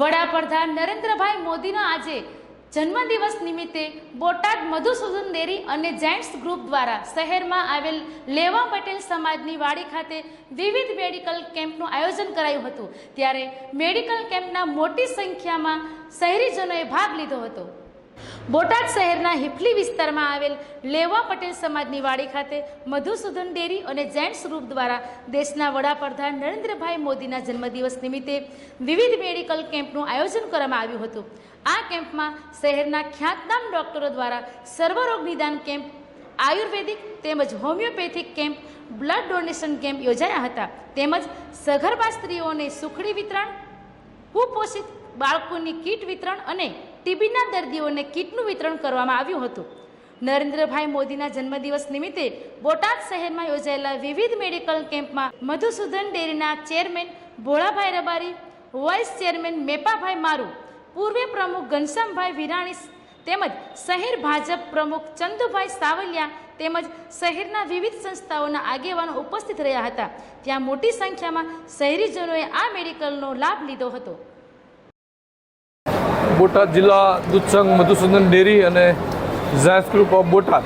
વડાપ્રધાન નરેન્દ્રભાઈ મોદીના આજે જન્મદિવસ નિમિત્તે બોટાદ મધુસૂદન દેરી અને જેન્ટ્સ ગ્રુપ દ્વારા શહેરમાં આવેલ લેવા પટેલ સમાજની વાડી ખાતે વિવિધ મેડિકલ કેમ્પનું આયોજન કરાયું હતું. ત્યારે મેડિકલ કેમ્પના મોટી સંખ્યામાં શહેરીજનોએ ભાગ લીધો હતો. બોટાદ શહેરના હિફલી વિસ્તારમાં આવેલ લેવા પટેલ સમાજની વાડી ખાતે મધુસૂદન ડેરી અને જેન્ટ્સ ગ્રુપ દ્વારા દેશના વડાપ્રધાન નરેન્દ્રભાઈ મોદીના જન્મદિવસ નિમિત્તે વિવિધ મેડિકલ કેમ્પનું આયોજન કરવામાં આવ્યું હતું. આ કેમ્પમાં શહેરના ખ્યાતનામ ડોક્ટરો દ્વારા સર્વરોગ નિદાન કેમ્પ, આયુર્વેદિક તેમજ homeopathic camp, blood donation camp યોજાયા હતા. તેમજ સગર્ભા સ્ત્રીઓને સુખડી વિતરણ, કુપોષિત બાળકોની કીટ વિતરણ અને ટીબીના દર્દીઓને કીટનું વિતરણ કરવામાં આવ્યું હતું. નરેન્દ્રભાઈ મોદીના જન્મદિવસ નિમિત્તે બોટાદ શહેરમાં યોજાયેલા વિવિધ મેડિકલ કેમ્પમાં મધુસૂદન ડેરીના chairman Bholabhai Rabari, vice chairman Mepabhai Maru, પૂર્વ પ્રમુખ ઘનશ્યામભાઈ વિરાણી તેમજ શહેર ભાજપ પ્રમુખ ચંદુભાઈ સાવલિયા તેમજ શહેરના વિવિધ સંસ્થાઓના આગેવાનો ઉપસ્થિત રહ્યા હતા. ત્યાં મોટી સંખ્યામાં શહેરીજનોએ આ મેડિકલનો લાભ લીધો હતો. બોટાદ જિલ્લા દૂધસંઘ મધુસૂદન ડેરી અને ઝાયન્સ ગ્રુપ ઓફ બોટાદ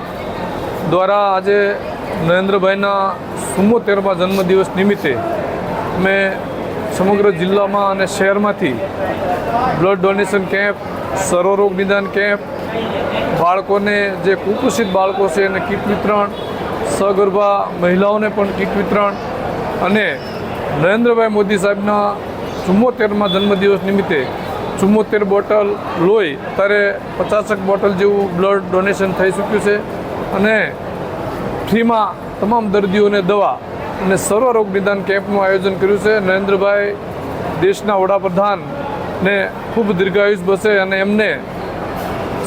દ્વારા આજે નરેન્દ્રભાઈના ચુમ્મોતેરમા જન્મદિવસ નિમિત્તે અમે સમગ્ર જિલ્લામાં અને શહેરમાંથી બ્લડ ડોનેશન કેમ્પ, સર્વરોગ નિદાન કેમ્પ, બાળકોને જે કુપોષિત બાળકો છે એને કીટ વિતરણ, સગર્ભા મહિલાઓને પણ કીટ વિતરણ અને નરેન્દ્રભાઈ મોદી સાહેબના ચુમ્મોતેરમા જન્મદિવસ નિમિત્તે ચુમ્મોતેર બોટલ લોહી ત્યારે પચાસક બોટલ જેવું બ્લડ ડોનેશન થઈ ચૂક્યું છે. અને ફ્રીમાં તમામ દર્દીઓને દવા અને સર્વરોગ નિદાન કેમ્પનું આયોજન કર્યું છે. નરેન્દ્રભાઈ દેશના વડાપ્રધાનને ખૂબ દીર્ઘાયુષ બસે અને એમને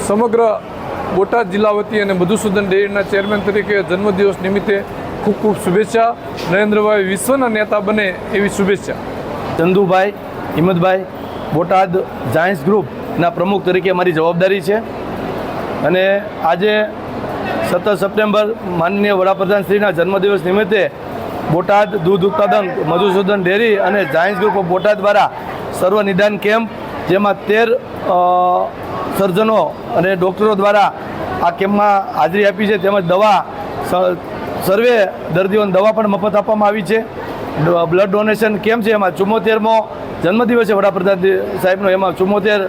સમગ્ર બોટાદ જિલ્લા વતી અને મધુસૂદન ડેરીના ચેરમેન તરીકે જન્મદિવસ નિમિત્તે ખૂબ ખૂબ શુભેચ્છા. નરેન્દ્રભાઈ વિશ્વના નેતા બને એવી શુભેચ્છા. ચંદુભાઈ, હિંમતભાઈ બોટાદ જાયન્સ ગ્રુપના પ્રમુખ તરીકે મારી જવાબદારી છે. અને આજે સત્તર સપ્ટેમ્બર માનનીય વડાપ્રધાન શ્રીના જન્મદિવસ નિમિત્તે બોટાદ દૂધ ઉત્પાદન મધુસૂદન ડેરી અને જાયન્ટ્સ ગ્રુપ ઓફ બોટાદ દ્વારા સર્વ નિદાન કેમ્પ, જેમાં તેર સર્જનો અને ડૉક્ટરો દ્વારા આ કેમ્પમાં હાજરી આપી છે. તેમજ દવા સર્વે દર્દીઓને દવા પણ મફત આપવામાં આવી છે. બ્લડ ડોનેશન કેમ છે? એમાં ચુમ્મોતેરમો જન્મદિવસ છે વડાપ્રધાન સાહેબનો. એમાં ચુમ્મોતેર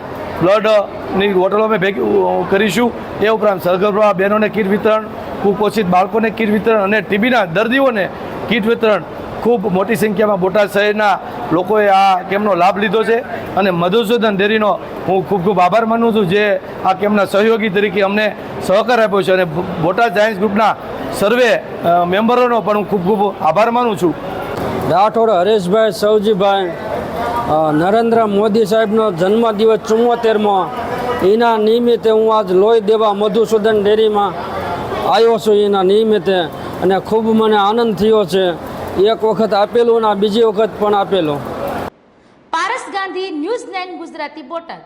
બ્લડની બોટલો અમે ભેગી કરીશું. એ ઉપરાંત સગર્ભા બહેનોને કીટ વિતરણ, કુપોષિત બાળકોને કીટ વિતરણ અને ટીબીના દર્દીઓને કીટ વિતરણ. ખૂબ મોટી સંખ્યામાં બોટાદ શહેરના લોકોએ આ કેમ્પનો લાભ લીધો છે અને મધુસૂદન ડેરીનો હું ખૂબ ખૂબ આભાર માનું છું જે આ કેમ્પના સહયોગી તરીકે અમને સહકાર આપ્યો છે અને બોટાદ સાયન્સ ગ્રુપના સર્વે મેમ્બરોનો પણ હું ખૂબ ખૂબ આભાર માનું છું. રાઠોડ હરેશભાઈ સૌજીભાઈ નરેન્દ્ર મોદી સાહેબનો જન્મદિવસ ચુમ્મોતેરમાં. એના નિમિત્તે હું આજ લોહી દેવા મધુસૂદન ડેરીમાં આવ્યો છું એના નિમિત્તે અને ખૂબ મને આનંદ થયો છે. એક વખત આપેલું અને બીજી વખત પણ આપેલું. Paras Gandhi news nine Gujarati bottle.